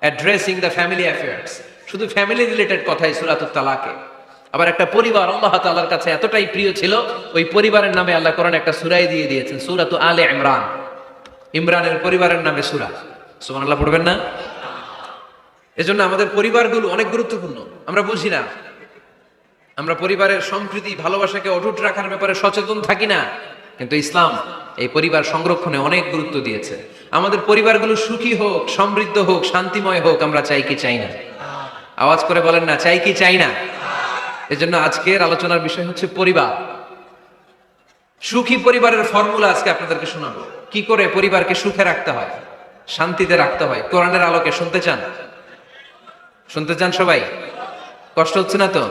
Addressing the family affairs শুধু family related কথাই সূরাতুত তালাকে। আবার একটা পরিবার আল্লাহ তালার কাছে এতটাই প্রিয় ছিল, ওই পরিবারের নামে আল্লাহ কোরআন একটা সূরাই দিয়ে দিয়েছেন, সুরাত আলে ইমরান। ইমরানের পরিবারের নামে সূরা। সুবহানাল্লাহ পড়বেন না? এজন্য আমাদের পরিবারগুলো অনেক গুরুত্বপূর্ণ। আমরা বুঝি না। আমরা পরিবারের সম্প্রীতি, ভালোবাসাকে অটুট রাখার ব্যাপারে সচেতন থাকি না। কিন্তু ইসলাম এই পরিবার সংরক্ষণে অনেক গুরুত্ব দিয়েছে। আমাদের পরিবারগুলো সুখী হোক, সমৃদ্ধ হোক, শান্তিময় হোক, আমরা চাই কি চাই না। আওয়াজ করে বলেন না, চাই কি চাই না? এজন্য আজকের আলোচনার বিষয় হচ্ছে পরিবার। সুখী পরিবারের ফর্মুলা আজকে আপনাদেরকে শোনাবো। কি করে পরিবারকে সুখে রাখতে হয়? শান্তিতে রাখতে হয়। কোরআনের আলোকে শুনতে চান? শুনতে চান সবাই? কষ্ট হচ্ছে না তো?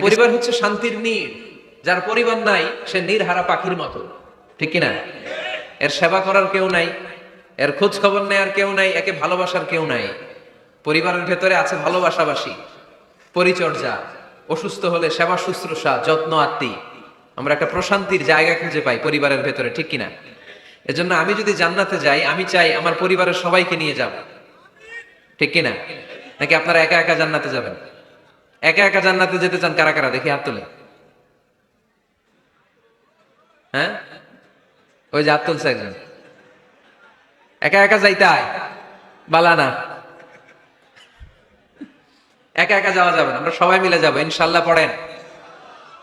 পরিবার হচ্ছে শান্তির নীড় যার পরিবার নাই, সে নির্হারা পাখির মতো। ঠিক কি না এর সেবা করার কেউ নাই। এর খোঁজ খবর নেয়ার কেউ নাই, একে ভালোবাসার কেউ নাই। পরিবারের ভেতরে আছে ভালোবাসাবাসী, পরিচর্যা, অসুস্থ হলে সেবা শুশ্রূষা, যত্ন আত্মি। আমরা একটা প্রশান্তির জায়গা খুঁজে পাই পরিবারের ভেতরে, ঠিক কিনা? এজন্য আমি যদি জান্নাতে যাই, আমি চাই আমার পরিবারের সবাইকে নিয়ে যাব। ঠিক কিনা? নাকি আপনারা একা একা জান্নাতে যাবেন? একা একা জান্নাতে যেতে চান কারা কারা? দেখি হাত তুলে। হ্যাঁ? ওই যে হাত তুলছে একজন। একা একা যাইতে হয় বালা না একা একা যাওয়া যাবে না আমরা সবাই মিলে যাবো ইনশাল্লাহ পড়েন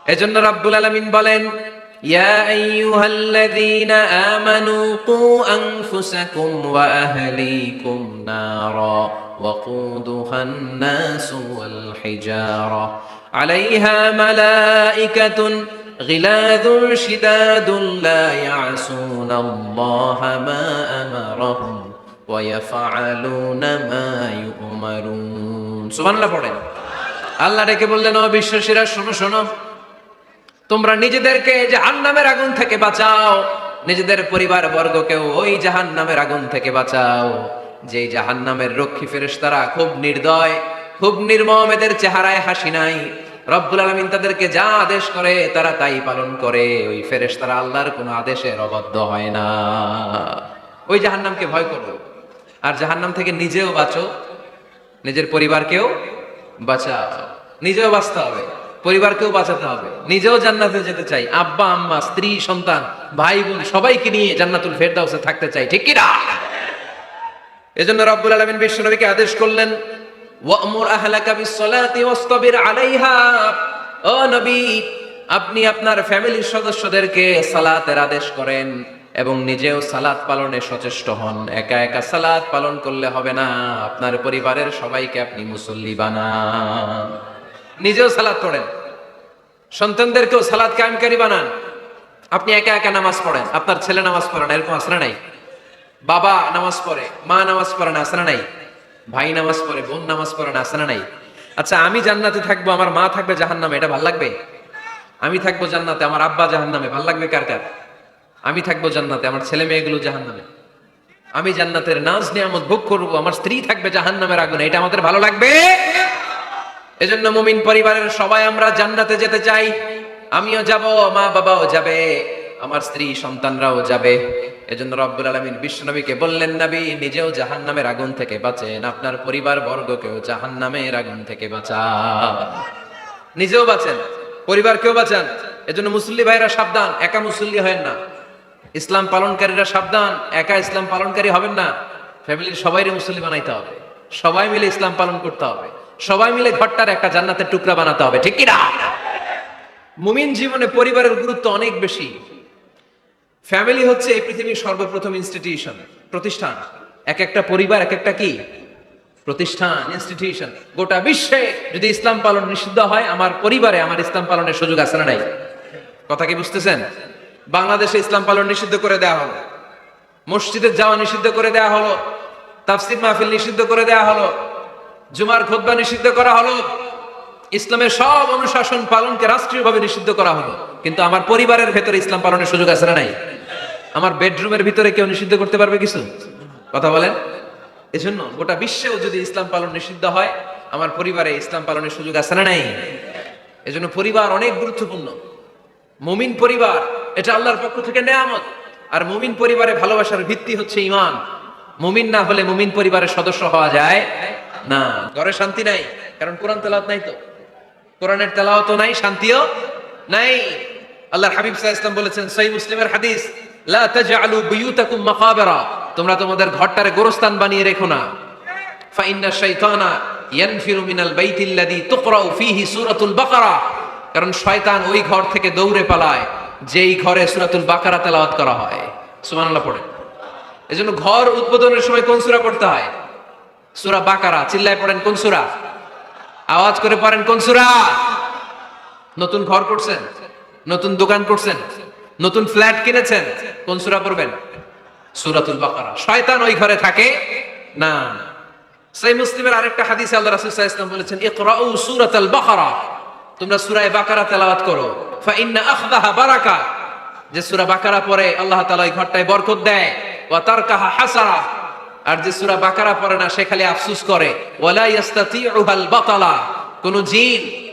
এজন্য রাব্বুল আলামিন বলেন ইয়া আইয়ুহাল্লাযীনা আমানু কু আনফুসাকুম ওয়া আহলিকুম নারা وقودها الناس والحجارة عليها ملائكة غلاظ شداد لا يعصون الله ما أمرهم ويفعلون ما يؤمرون سبحان الله পড়েন আল্লাহ ডেকে বললেন ও বিশ্বাসীরা শোনো শোনো তোমরা নিজেদেরকে জাহান্নামের আগুন থেকে বাঁচাও নিজেদের পরিবার বর্গকেও ওই জাহান্নামের আগুন থেকে বাঁচাও যে জাহান্নামের রক্ষী ফেরেশতারা খুব নির্দয় খুব নির্মম এদের চেহারায় হাসি নাই রব্বুল আলমিন তাদেরকে যা আদেশ করে, তারা তাই পালন করে। ওই ফেরেশ তারা আল্লাহর কোনো আদেশের অবদ্ধ হয় না। ওই জাহান্নামকে ভয় করো। আর জাহান্নাম থেকে নিজেও বাঁচো। নিজের পরিবারকেও বাঁচাও। নিজেও বাঁচতে হবে। পরিবারকেও বাঁচাতে হবে। নিজেও জান্নাতে যেতে চাই। আব্বা, আম্মা, স্ত্রী, সন্তান, ভাই, বোন, সবাইকে নিয়ে জান্নাতুল ফেরদাউসে থাকতে চাই। ঠিক কি না? এজন্য রব্বুল আলামিন বিশ্বনবীকে আদেশ করলেন ওয়ামুর আহলাকা বিসসালাতি ওয়াসতাবির আলাইহা। ও নবী, আপনি আপনার ফ্যামিলির সদস্যদেরকে সালাতের আদেশ করেন এবং নিজেও সালাত পালনে সচেষ্ট হন। একা একা সালাত পালন করলে হবে না। আপনার পরিবারের সবাইকে আপনি মুসল্লি বানান। নিজেও সালাত পড়েন। সন্তানদেরকেও সালাদ কায়েমকারী বানান। আপনি একা একা নামাজ পড়েন। আপনার ছেলে নামাজ পড়েন এরকম আসলে নাই। বাবা নামাজ পড়ে, মা নামাজ পড়ে না আসনা নাই। ভাই নামাজ পড়ে, বোন নামাজ পড়ে না আসনা নাই? আচ্ছা আমি জান্নাতে থাকব, আমার মা থাকবে জাহান্নামে, এটা ভালো লাগবে? আমি থাকব জান্নাতে, আমার আব্বা জাহান্নামে, ভালো লাগবে কার কার? আমি থাকব জান্নাতে, আমার ছেলে মেয়েগুলো জাহান্নামে। আমি জান্নাতের নাজ নিয়ামত ভোগ করব, আমার স্ত্রী থাকবে জাহান্নামের আগুনে, এটা আমাদের ভালো লাগবে? এজন্য মুমিন পরিবারের সবাই আমরা জান্নাতে যেতে চাই। আমিও যাব মা বাবাও যাবে, আমার স্ত্রী সন্তানরাও যাবে। এজন্য রব্বুল আলমিন বিশ্বনবীকে বললেন, নবী, নিজেও জাহান্নামের আগুন থেকে বাঁচেন। আপনার পরিবার বর্গকেও জাহান্নামের আগুন থেকে বাঁচান। নিজেও বাঁচেন, পরিবারকেও বাঁচান। এজন্য মুসল্লি ভাইরা সাবধান, একা মুসল্লি হয় না। ইসলাম পালনকারীরা সাবধান, একা ইসলাম পালনকারী হবেন না। ফ্যামিলির সবাইরে মুসল্লি বানাইতে হবে। সবাই মিলে ইসলাম পালন করতে হবে। সবাই মিলে ঘরটার একটা জান্নাতের টুকরা বানাতে হবে, ঠিক কিনা মুমিন জীবনে পরিবারের গুরুত্ব অনেক বেশি। ফ্যামিলি হচ্ছে এই পৃথিবীর সর্বপ্রথম ইনস্টিটিউশন প্রতিষ্ঠান। এক একটা পরিবার, এক একটা কি? প্রতিষ্ঠান ইনস্টিটিউশন গোটা বিশ্বে যদি ইসলাম পালন নিষিদ্ধ হয়, আমার পরিবারে আমার ইসলাম পালনের সুযোগ আছে না নাই? কথা কি বুঝতেছেন? বাংলাদেশে ইসলাম পালন নিষিদ্ধ করে দেওয়া হলো। মসজিদে যাওয়া নিষিদ্ধ করে দেওয়া হলো। তাফসির মাহফিল নিষিদ্ধ করে দেয়া হলো। জুমার খুতবা নিষিদ্ধ করা হলো। ইসলামের সব অনুশাসন পালনকে রাষ্ট্রীয়ভাবে নিষিদ্ধ করা হলো। কিন্তু আমার পরিবারের ভেতরে ইসলাম পালনের সুযোগ আছে না নাই? আমার বেডরুমের ভিতরে কেউ নিষিদ্ধ করতে পারবে কিছু? কথা বলেন। এজন্য গোটা বিশ্বেও যদি ইসলাম পালন নিষিদ্ধ হয়, আমার পরিবারে ইসলাম পালনের সুযোগ আছে না নাই? এজন্য পরিবার অনেক গুরুত্বপূর্ণ। মুমিন পরিবার, এটা আল্লাহর পক্ষ থেকে নেয়ামত। আর মুমিন পরিবারে ভালোবাসার ভিত্তি হচ্ছে ইমান মুমিন না হলে মুমিন পরিবারের সদস্য হওয়া যায় না। ঘরে শান্তি নাই, কারণ কোরআন তেলাওয়াত নাই তো। কোরআনের তেলাওয়াত নাই, শান্তিও নাই। আল্লাহর হাবিব আলাইহি ওয়াসাল্লাম বলেছেন, সহিহ মুসলিমের হাদিস তোমরা তোমাদের ঘরটারে গোরস্থান বানিয়ে রেখো না। বাকারা। কারণ শয়তান ওই ঘর থেকে দৌড়ে পালায় ঘরে করা হয়। ঘর সময় পড়তে হয়? সূরা বাকারা, চিল্লায় পড়েন আওয়াজ করে পড়েন কোন নতুন ঘর করছেন? নতুন দোকান করছেন? নতুন ফ্ল্যাট কিনেছেন? কোন সুরা পড়বেন? সূরাতুল বাকারা। শয়তান ওই ঘরে থাকে? না। সেই মুসলিমের আরেকটা হাদিসে আল্লাহ রাসূল সাল্লাল্লাহু আলাইহি বলেছেন, ইকরাউ সূরাতাল বাকারা। তোমরা সূরা বাকারা তেলাওয়াত করো। ফা ইন্না আখদাহা বারাকা। যে সূরা বাকারা পড়ে, আল্লাহ তাআলা ওই ঘরটায় বরকত দেয়। ওয়া তারকাহা হাসারা। আর যে সূরা বাকারা পড়ে না, সে খালি আফসোস করে। ওয়ালা ইয়াস্তাতিউহাল বাতালা। কোন জিন,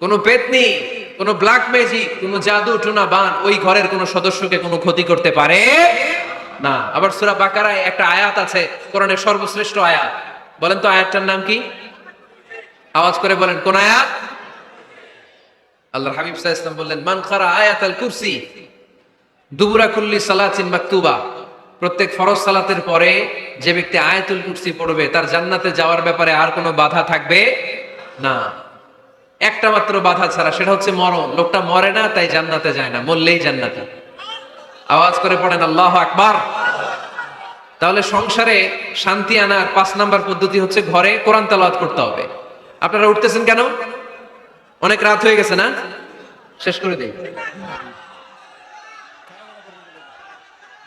কোন পেতনি কোন ব্ল্যাক ম্যাজিক কোন জাদু টুনা বান ওই ঘরের কোন সদস্যকে কোনো ক্ষতি করতে পারে? না। আবার সূরা বাকারায় একটা আয়াত আছে, কোরআনের সর্বশ্রেষ্ঠ আয়াত। বলেন তো আয়াতটার নাম কি? আওয়াজ করে বলেন, কোন আয়াত? আল্লাহর হাবিব আলাইহি ওয়াসাল্লাম বললেন, মান খারা আয়াতাল কুরসি, দুবুরা কুল্লি সালাতিন মাকতুবা। প্রত্যেক ফরজ সালাতের পরে যে ব্যক্তি আয়াতুল কুরসি পড়বে, তার জান্নাতে যাওয়ার ব্যাপারে আর কোনো বাধা থাকবে না। একটা মাত্র বাধা ছাড়া, সেটা হচ্ছে মরণ। লোকটা মরে না, তাই জান্নাতে যায় না, মরলেই জান্নাতে। আওয়াজ করে পড়েন, আল্লাহ আকবার। তাহলে সংসারে শান্তি আনার পাঁচ নাম্বার পদ্ধতি হচ্ছে ঘরে কোরআন তেলাওয়াত করতে হবে। আপনারা উঠতেছেন কেন? অনেক রাত হয়ে গেছে না? শেষ করে দিই।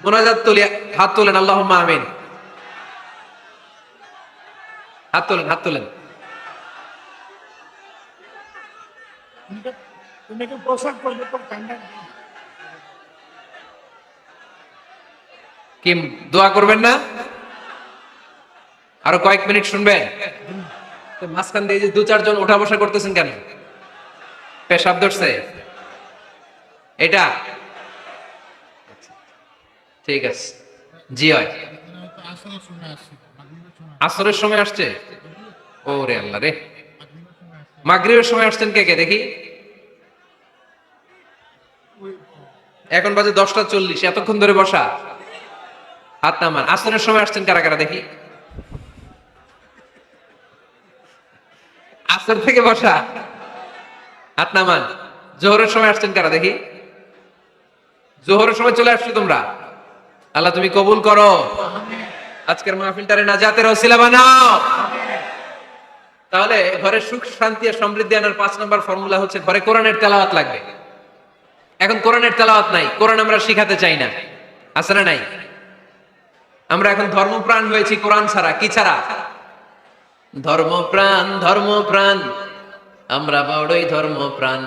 মোনাজাত তুলি, হাত তোলেন আল্লাহ আমিন। হাত তোলেন হাত তোলেন। তুমি কি পোশাক করবে তো ঠান্ডা কি দোয়া করবেন না আরও কয়েক মিনিট শুনবেন মাঝখান দিয়ে যে দু চারজন ওঠা বসা করতেছেন কেন পেশাব ধরছে এটা ঠিক আছে জি হয় আসরের সময় আসছে ও রে আল্লাহ রে মাগরিবের সময় আসছেন কে কে? দেখি। এখন বাজে দশটা চল্লিশ, এতক্ষণ ধরে বসা। হাত নামান। আসরের সময় আসছেন কারা কারা? দেখি। আসর থেকে বসা। হাত নামান। জোহরের সময় আসছেন কারা? দেখি। জোহরের সময় চলে আসছো তোমরা? আল্লাহ তুমি কবুল করো। আজকের মাহফিলটারে নাজাতের ওসিলা বানাও। তাহলে ঘরে সুখ, শান্তি আর সমৃদ্ধি আনার পাঁচ নম্বর ফর্মুলা হচ্ছে ঘরে কোরআনের তেলাওয়াত লাগবে। এখন কোরআনের তেলাওয়াত নাই, কোরআন আমরা শিখাতে চাই না। আছে না নাই? আমরা এখন ধর্মপ্রাণ হয়েছি কোরআন ছাড়া, কি ছাড়া? ধর্মপ্রাণ ধর্মপ্রাণ, আমরা বড়ই ধর্মপ্রাণ।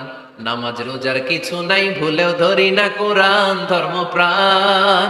নামাজ, রোজার কিছু নাই, ভুলেও ধরি না কোরআন, ধর্মপ্রাণ।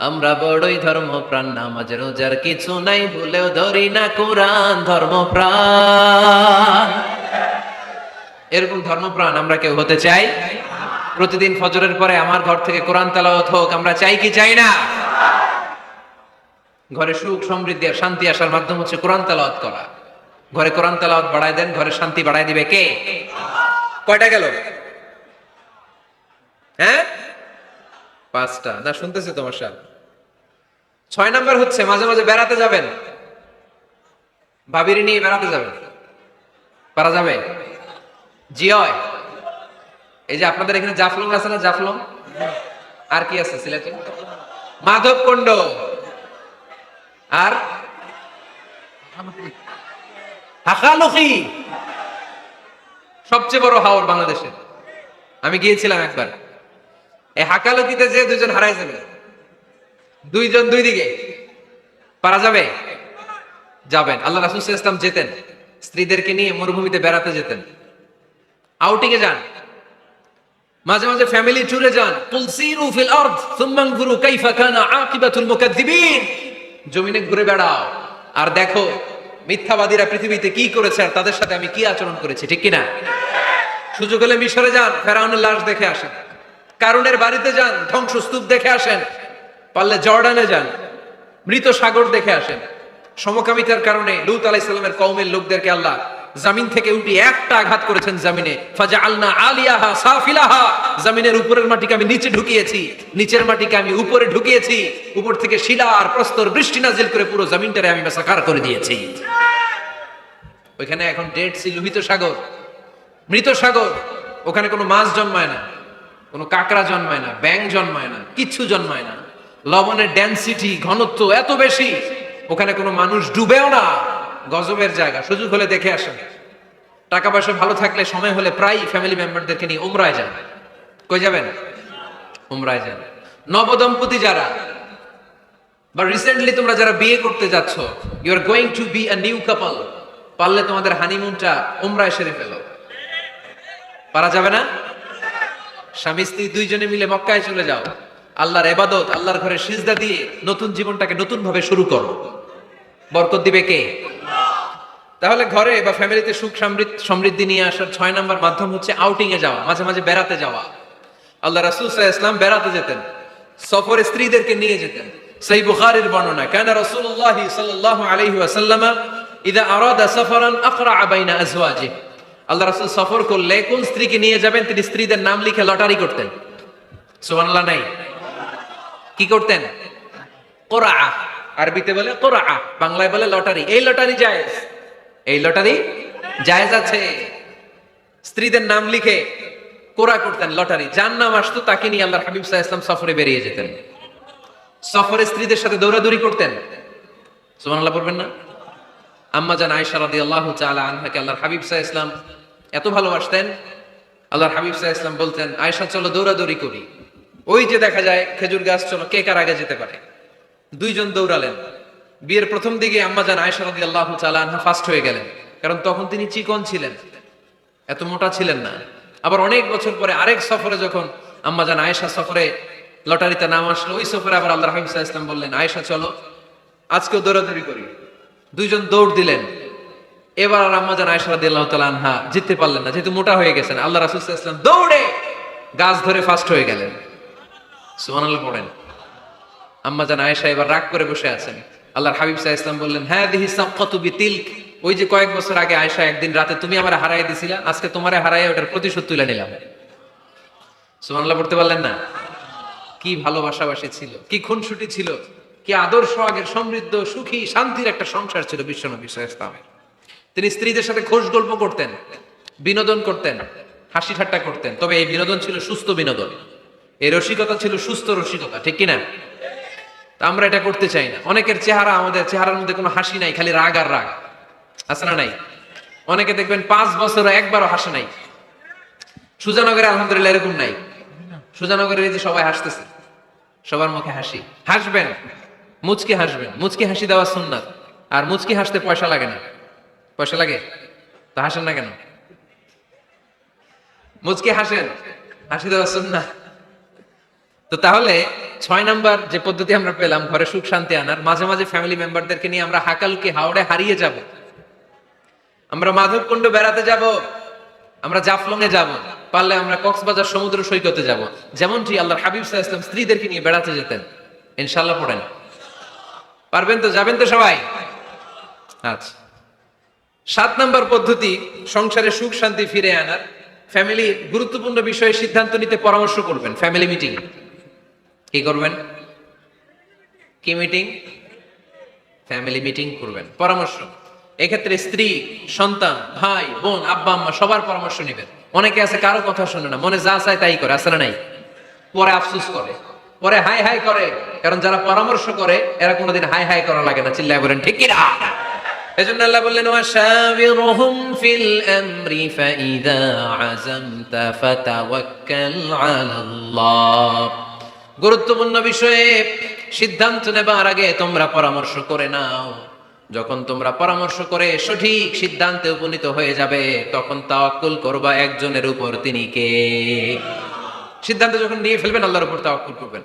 আমরা বড়ই ধর্মপ্রাণ, নামাজ, রোজার কিছু নাই ভুলেও ধরি না কোরআন, ধর্মপ্রাণ। এরকম ধর্মপ্রাণ আমরা কেউ হতে চাই? প্রতিদিন ফজরের পরে আমার ঘর থেকে কোরআন তেলাওয়াত হোক, আমরা চাই কি চাই না? ঘরে সুখ, সমৃদ্ধি আর শান্তি আসার মাধ্যম হচ্ছে কোরআন তেলাওয়াত করা। ঘরে কোরআন তেলাওয়াত বাড়ায় দেন, ঘরে শান্তি বাড়ায় দিবে কে? কয়টা গেল? হ্যাঁ? পাঁচটা। না, শুনতেছি তোমার সাথ। ছয় নাম্বার হচ্ছে মাঝে মাঝে বেড়াতে যাবেন। ভাবিরি নিয়ে বেড়াতে যাবেন। পারা যাবে? জিয়য় এই যে আপনাদের এখানে জাফলং আছে না জাফলং? আর কি আছে সিলেটে? মাধব কুণ্ড। আর? সবচেয়ে বড় হাওর বাংলাদেশে। আমি গিয়েছিলাম একবার। এই হাকালুকিতে যে দুজন হারাই যাবে। দুইজন দুই দিকে। পারা যাবে? যাবেন। আল্লাহ রাসুল ইসলাম যেতেন। স্ত্রীদেরকে নিয়ে মরুভূমিতে বেড়াতে যেতেন। আউটিং এ যান। মাঝে মাঝে ফ্যামিলি ট্যুরে যান। তুলসিরু ফিল আরদ, সুম্মা আনজুরু কাইফা কানা আকিবাতুল মুকাদ্দিবিন। জমিনে ঘুরে বেড়াও। আর দেখো, মিথ্যাবাদীরা পৃথিবীতে কি করেছে আর তাদের সাথে আমি কি আচরণ করেছি, ঠিক কি না সুযোগ হলে মিশরে যান, ফেরাউনের লাশ দেখে আসেন। কারণের বাড়িতে যান, ধ্বংসস্তূপ দেখে আসেন। পারলে জর্ডানে যান। মৃত সাগর দেখে আসেন। সমকামিতার কারণে লুত আলাইসাল্লামের কওমের লোকদেরকে আল্লাহ জামিন থেকে উঠি একটা আঘাত করেছেন জামিনে। ফাজা আলনা আলিয়াহা সাফিলাহা। জামিনের উপরের মাটিকে আমি নিচে ঢুকিয়েছি। নিচের মাটিকে আমি উপরে ঢুকিয়েছি। উপর থেকে শিলা আর প্রস্তর বৃষ্টি নাজিল করে পুরো জামিনটারে আমি মেসাকার করে দিয়েছি। ওইখানে এখন ডেড সি লোহিত সাগর। মৃত সাগর, ওখানে কোনো মাছ জন্মায় না। কোনো কাঁকড়া জন্মায় না ব্যাং জন্মায় না, কিচ্ছু জন্মায় না। লবণের ডেন্সিটি ঘনত্ব এত বেশি, ওখানে কোনো মানুষ ডুবেও না। গজবের জায়গা, সুযোগ হলে দেখে আসেন। টাকা পয়সা ভালো থাকলে সময় হলে প্রায় ফ্যামিলি মেম্বারদেরকে নিয়ে উমরায় যান। কই যাবেন? উমরায় যান। নবদম্পতি যারা, বা রিসেন্টলি তোমরা যারা বিয়ে করতে যাচ্ছ you are going to be a new couple পারলে তোমাদের হানিমুনটা উমরায় সেরে ফেলো। পারা যাবে না? স্বামী স্ত্রী দুইজনে মিলে মক্কায় চলে যাও। আল্লাহর এবাদত আল্লাহর ঘরে সিজদা দিয়ে নতুন জীবনটাকে নতুন ভাবে শুরু করো। বরকত দিবে কে? তাহলে ঘরে বা ফ্যামিলিতে সুখ সমৃদ্ধ- নিয়ে আসার ছয় নম্বর মাধ্যম হচ্ছে আউটিং এ যাওয়া, মাঝে মাঝে বেড়াতে যাওয়া। আল্লাহ রাসূল আলাইহি ইসলাম বেড়াতে যেতেন, সফরে স্ত্রীদেরকে নিয়ে যেতেন। সেই বুখারীর বর্ণনা, কানা রাসূলুল্লাহ সাল্লাল্লাহু আলাইহি ওয়াসাল্লাম ইদা আরাদা সফরান আকরা বাইনা আজওয়াজিহি। আল্লাহ রাসূল সফর করলে কোন স্ত্রীকে নিয়ে যাবেন? তিনি স্ত্রীদের নাম লিখে লটারি করতেন। সুবহানাল্লাহ, নাই? কি করতেন? কোরআ। আরবিতে বলে কোরআ, বাংলায় বলে লটারি। এই লটারি জায়েজ? এই লটারি জায়েজ আছে। স্ত্রীদের নাম লিখে কোরা করতেন, লটারি। যার নাম আসতো তাকে নিয়ে আল্লাহ হাবিব সাহা ইসলাম সফরে বেরিয়ে যেতেন। সফরে স্ত্রীদের সাথে দৌড়াদৌড়ি করতেন। সুবহানাল্লাহ পড়বেন না? আম্মা জান আয়েশা রাদিয়াল্লাহু তাআলা আনহাকে আল্লাহর হাবিব সাহা ইসলাম এত ভালোবাসতেন। আল্লাহর হাবিব সাহা ইসলাম বলতেন, আয়েশা, চলো দৌড়াদৌড়ি করি। ওই যে দেখা যায় খেজুর গাছ, চলো, কে কার আগে যেতে পারে? দুইজন দৌড়ালেন। বিয়ের প্রথম দিকে আম্মা জান আয়েশা রাদিয়াল্লাহু তাআলা আনহা ফার্স্ট হয়ে গেলেন, কারণ তখন তিনি চিকন ছিলেন। এত মোটা ছিলেন না। আবার অনেক বছর পরে আরেক সফরে যখন আম্মা জান আয়েশা সফরে লটারিতে নাম আসলো, ওই সফরে আবার আল্লাহ সাহা ইসলাম বললেন, আয়েশা, চলো, আজকেও দৌড়াদৌড়ি করি। দুইজন দৌড় দিলেন। এবার আর আম্মা জান আয়েশা রাদিয়াল্লাহু তাআলা আনহা জিততে পারলেন না, যেহেতু মোটা হয়ে গেছেন। আল্লাহ রাসূল আলাইহি দৌড়ে গাছ ধরে ফার্স্ট হয়ে গেলেন। সুবহানাল্লাহ পড়েন। আম্মা জান আয়েশা এবার রাগ করে বসে আছেন। আল্লাহর হাবিব আলাইহি ওয়াসাল্লাম বললেন হ্যাঁ দিহি সাক্কাতু বিতিলক। ওই যে কয়েক বছর আগে আয়েশা একদিন রাতে তুমি আমার হারাই দিছিলা, আজকে তোমারে হারাই ওটার প্রতিশোধ তুলে নিলাম। সুবহানাল্লাহ পড়তে পারলেন না? কি ভালোবাসাবাসী ছিল, কি খুনসুটি ছিল, কি আদর্শ আগের সমৃদ্ধ, সুখী, শান্তির একটা সংসার ছিল বিশ্বনবী সাল্লাল্লাহু ইসলামের তিনি স্ত্রীদের সাথে খোশ গল্প করতেন, বিনোদন করতেন, হাসি ঠাট্টা করতেন, তবে এই বিনোদন ছিল সুস্থ বিনোদন। এই রসিকতা ছিল সুস্থ রসিকতা, ঠিক কিনা? তা আমরা এটা করতে চাই না। অনেকের চেহারা আমাদের চেহারার মধ্যে কোনো হাসি নাই, খালি রাগ আর রাগ। আছে না নাই? অনেকে দেখবেন পাঁচ বছর একবারও হাসে নাই। সুজানগরে আলহামদুলিল্লাহ এরকম নাই। সুজানগরের এই যে সবাই হাসতেছে, সবার মুখে হাসি। হাসবেন, মুচকি হাসবেন। মুচকি হাসি দেওয়া সুন্নাত, আর মুচকি হাসতে পয়সা লাগে না। পয়সা লাগে? তো হাসেন না কেন? মুচকি হাসেন, হাসি দেওয়া সুন্নাত। তো তাহলে ছয় নাম্বার যে পদ্ধতি আমরা পেলাম, ঘরে সুখ শান্তি আনার, মাঝে মাঝে ফ্যামিলি মেম্বারদেরকে নিয়ে আমরা হাকালকে, হাওড়ে হারিয়ে যাব। আমরা মাধবকুণ্ড বেড়াতে যাব, আমরা জাফলং এ যাব, পারলে আমরা কক্সবাজার সমুদ্র সৈকতে যাব। যেমনটি আল্লাহর হাবিব সাল্লাল্লাহু আলাইহি স্ত্রীদেরকে নিয়ে বেড়াতে যেতেন। ইনশাআল্লাহ পড়েন। পারবেন তো? যাবেন তো সবাই? আচ্ছা। সাত নাম্বার পদ্ধতি, সংসারে সুখ শান্তি ফিরে আনার। ফ্যামিলি গুরুত্বপূর্ণ বিষয়ে সিদ্ধান্ত নিতে পরামর্শ করবেন, ফ্যামিলি মিটিং। কি করবেন? কি মিটিং ফ্যামিলি মিটিং করবেন। পরামর্শ। এক্ষেত্রে স্ত্রী, সন্তান, ভাই, বোন, আব্বা, আম্মা, সবার পরামর্শ নেবেন। অনেকে আছে কারও কথা শোনে না, মনে যা চায় তাই করে আসলে নাই? পরে আফসোস করে। পরে হাই হাই করে। কারণ যারা পরামর্শ করে, এরা কোনোদিন হাই হাই করা লাগে না। চিল্লায় বলেন, ঠিক কিনা এজন্য আল্লাহ বললেন, ওয়াশাবিরহুম ফিল আমরি ফাইদা আযামতা ফাতাওয়াক্কাল আলাল্লাহ। গুরুত্বপূর্ণ বিষয়ে সিদ্ধান্ত নেবার আগে তোমরা পরামর্শ করে নাও। যখন তোমরা পরামর্শ করে সঠিক সিদ্ধান্তে উপনীত হয়ে যাবে, তখন তা অকুল করবা একজনের উপর তিনি কে? সিদ্ধান্ত যখন নিয়ে ফেলবেন, আল্লাহর উপর তাওয়াক্কুল করবেন।